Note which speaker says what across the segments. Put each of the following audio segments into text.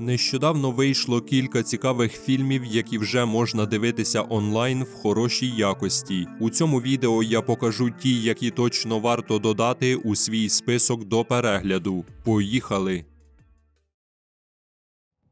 Speaker 1: Нещодавно вийшло кілька цікавих фільмів, які вже можна дивитися онлайн в хорошій якості. У цьому відео я покажу ті, які точно варто додати у свій список до перегляду. Поїхали!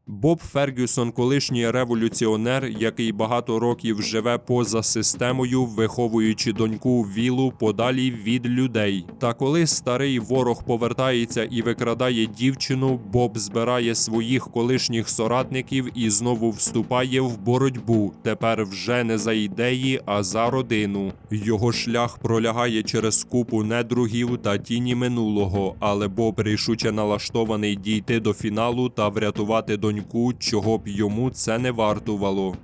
Speaker 1: Боб Фергюсон, колишній революціонер, який багато років живе поза системою, виховуючи доньку Вілу подалі від людей. Та коли старий ворог повертається і викрадає дівчину, Боб збирає своїх колишніх соратників і знову вступає в боротьбу. Тепер вже не за ідеї, а за родину. Його шлях пролягає через купу недругів та тіні минулого, але Боб рішуче налаштований дійти до фіналу та врятувати доньку, чого б йому це не вартувало.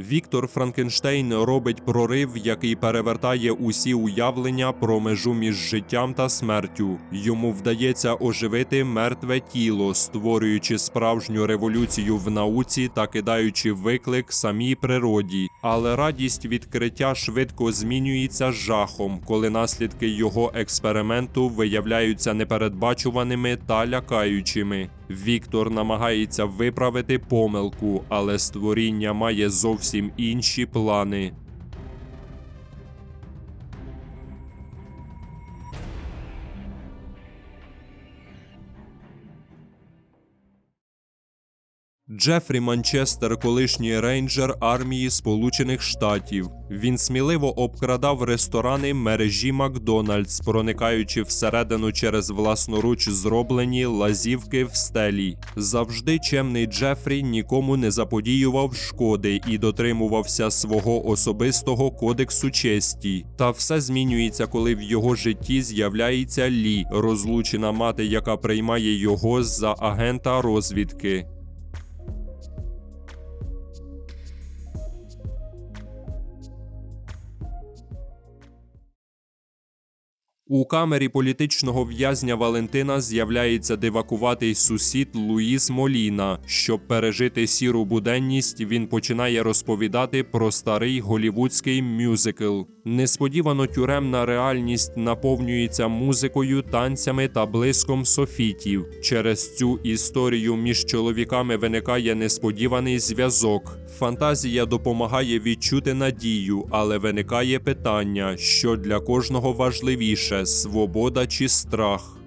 Speaker 1: Віктор Франкенштейн робить прорив, який перевертає усі уявлення про межу між життям та смертю. Йому вдається оживити мертве тіло, створюючи справжню революцію в науці та кидаючи виклик самій природі. Але радість відкриття швидко змінюється жахом, коли наслідки його експерименту виявляються непередбачуваними та лякаючими. Віктор намагається виправити помилку, але створіння має зовсім інші плани. Джефрі Манчестер, колишній рейнджер армії Сполучених Штатів. Він сміливо обкрадав ресторани мережі Макдональдс, проникаючи всередину через власноруч зроблені лазівки в стелі. Завжди чемний Джефрі нікому не заподіював шкоди і дотримувався свого особистого кодексу честі. Та все змінюється, коли в його житті з'являється Лі, розлучена мати, яка приймає його за агента розвідки. У камері політичного в'язня Валентина з'являється дивакуватий сусід Луїс Моліна. Щоб пережити сіру буденність, він починає розповідати про старий голівудський мюзикл. Несподівано тюремна реальність наповнюється музикою, танцями та блиском софітів. Через цю історію між чоловіками виникає несподіваний зв'язок. Фантазія допомагає відчути надію, але виникає питання, що для кожного важливіше свобода чи страх.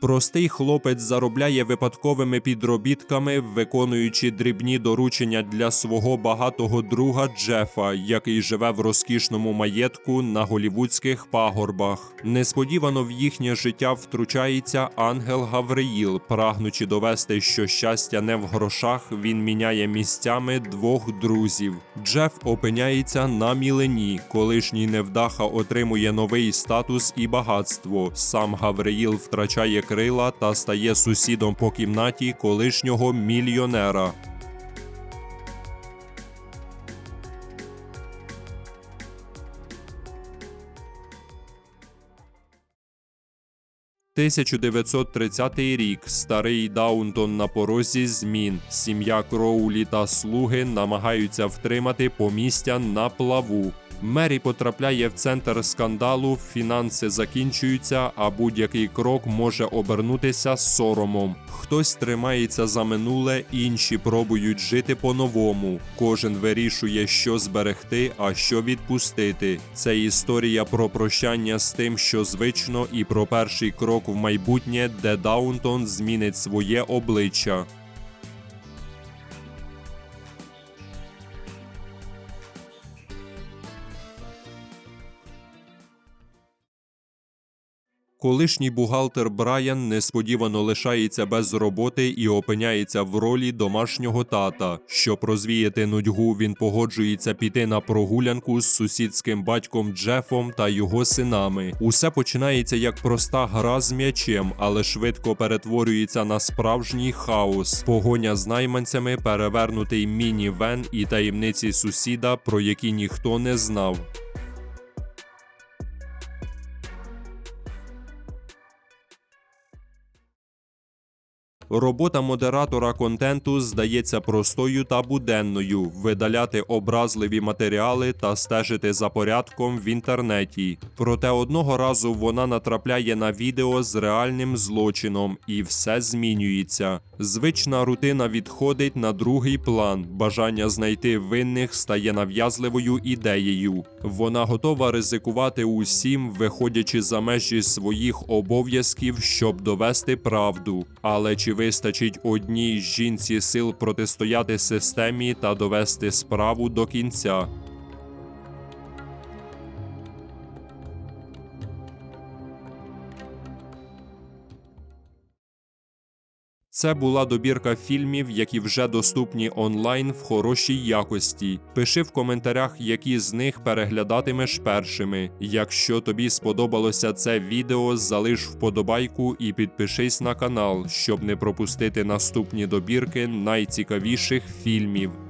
Speaker 1: Простий хлопець заробляє випадковими підробітками, виконуючи дрібні доручення для свого багатого друга Джефа, який живе в розкішному маєтку на голівудських пагорбах. Несподівано в їхнє життя втручається ангел Гавриїл, прагнучи довести, що щастя не в грошах, він міняє місцями двох друзів. Джеф опиняється на мілені. Колишній невдаха отримує новий статус і багатство. Сам Гавриїл втрачає крила та стає сусідом по кімнаті колишнього мільйонера. «1930 рік. Старий Даунтон на порозі змін. Сім'я Кроулі та слуги намагаються втримати помістя на плаву. Мері потрапляє в центр скандалу, фінанси закінчуються, а будь-який крок може обернутися соромом. Хтось тримається за минуле, інші пробують жити по-новому. Кожен вирішує, що зберегти, а що відпустити. Це історія про прощання з тим, що звично, і про перший крок в майбутнє, де Даунтон змінить своє обличчя. Колишній бухгалтер Брайан несподівано лишається без роботи і опиняється в ролі домашнього тата. Щоб розвіяти нудьгу, він погоджується піти на прогулянку з сусідським батьком Джефом та його синами. Усе починається як проста гра з м'ячем, але швидко перетворюється на справжній хаос. Погоня з найманцями, перевернутий міні-вен і таємниці сусіда, про які ніхто не знав. Робота модератора контенту здається простою та буденною видаляти образливі матеріали та стежити за порядком в інтернеті. Проте одного разу вона натрапляє на відео з реальним злочином, і все змінюється. Звична рутина відходить на другий план. Бажання знайти винних стає нав'язливою ідеєю. Вона готова ризикувати усім, виходячи за межі своїх обов'язків, щоб довести правду. Але чи вистачить одній жінці сил протистояти системі та довести справу до кінця? Це була добірка фільмів, які вже доступні онлайн в хорошій якості. Пиши в коментарях, які з них переглядатимеш першими. Якщо тобі сподобалося це відео, залиш вподобайку і підпишись на канал, щоб не пропустити наступні добірки найцікавіших фільмів.